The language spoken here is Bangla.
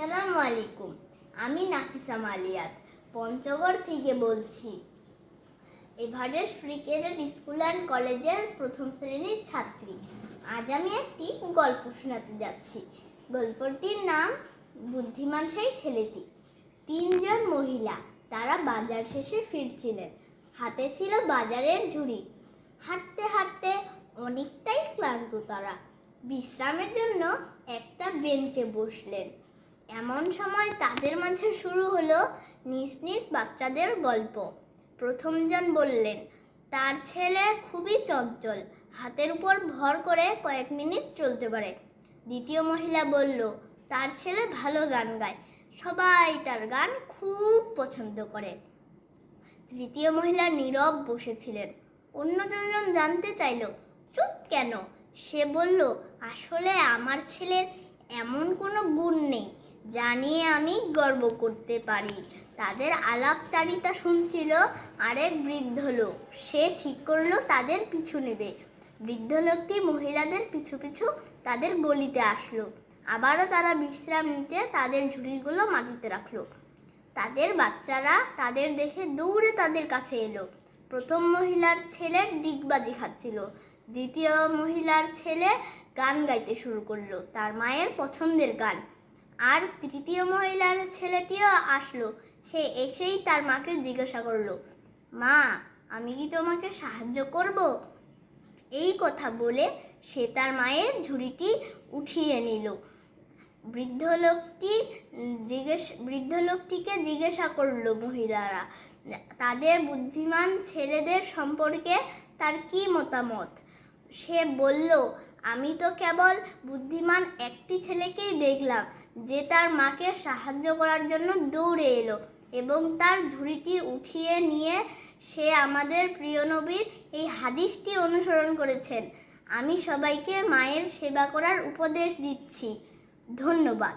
আসসালামু আলাইকুম। আমি নাফিসা মালিয়াত, পঞ্চগড় থেকে বলছি। এভারেস্ট ফ্রি ক্রিকেটের স্কুল অ্যান্ড কলেজের প্রথম শ্রেণির ছাত্রী। আজ আমি একটি গল্প শোনাতে যাচ্ছি। গল্পটির নাম, বুদ্ধিমান সেই ছেলেটি। তিনজন মহিলা, তারা বাজার শেষে ফিরছিলেন। হাতে ছিল বাজারের ঝুড়ি। হাঁটতে হাঁটতে অনেকটাই ক্লান্ত তারা। বিশ্রামের জন্য একটা বেঞ্চে বসলেন। এমন সময় তাদের মাঝে শুরু হলো নিজ নিজ বাচ্চাদের গল্প। প্রথমজন বললেন, তার ছেলে খুবই চঞ্চল, হাতের উপর ভর করে কয়েক মিনিট চলতে পারে। দ্বিতীয় মহিলা বলল, তার ছেলে ভালো গান গায়, সবাই তার গান খুব পছন্দ করে। তৃতীয় মহিলা নীরব বসেছিলেন। অন্য দুজন জানতে চাইল, চুপ কেন? সে বলল, আসলে আমার ছেলের এমন কোনো গুণ নেই। যা নিয়ে আমি গর্ব করতে পারি। তাদের আলাপচারিতা শুনছিল আরেক বৃদ্ধ লোক। সে ঠিক করল তাদের পিছু নেবে। বৃদ্ধ লোকটি মহিলাদের পিছু পিছু তাদের গলিতে আসলো। আবারও তারা বিশ্রাম নিতে তাদের ঝুড়িগুলো মাটিতে রাখল। তাদের বাচ্চারা তাদের দেখে দৌড়ে তাদের কাছে এলো। প্রথম মহিলার ছেলে ডিগবাজি খাচ্ছিল। দ্বিতীয় মহিলার ছেলে গান গাইতে শুরু করল। তার মায়ের পছন্দের গান। আর তৃতীয় মহিলার ছেলেটিও আসলো। সে এসেই তার মাকে জিজ্ঞাসা করল, মা, আমি কি তোমাকে সাহায্য করব? এই কথা বলে সে তার মায়ের ঝুড়িটি উঠিয়ে নিল। বৃদ্ধ লোকটি জিজ্ঞেস, বৃদ্ধ লোকটিকে জিজ্ঞাসা করল মহিলারা, তাদের বুদ্ধিমান ছেলেদের সম্পর্কে তার কি মতামত? সে বলল, আমি তো কেবল বুদ্ধিমান একটি ছেলেকেই দেখলাম যে তার মাকে সাহায্য করার জন্য দৌড়ে এলো এবং তার ঝুড়িটি উঠিয়ে নিয়ে সে আমাদের প্রিয় নবীর এই হাদিসটি অনুসরণ করেছেন। আমি সবাইকে মায়ের সেবা করার উপদেশ দিচ্ছি। ধন্যবাদ।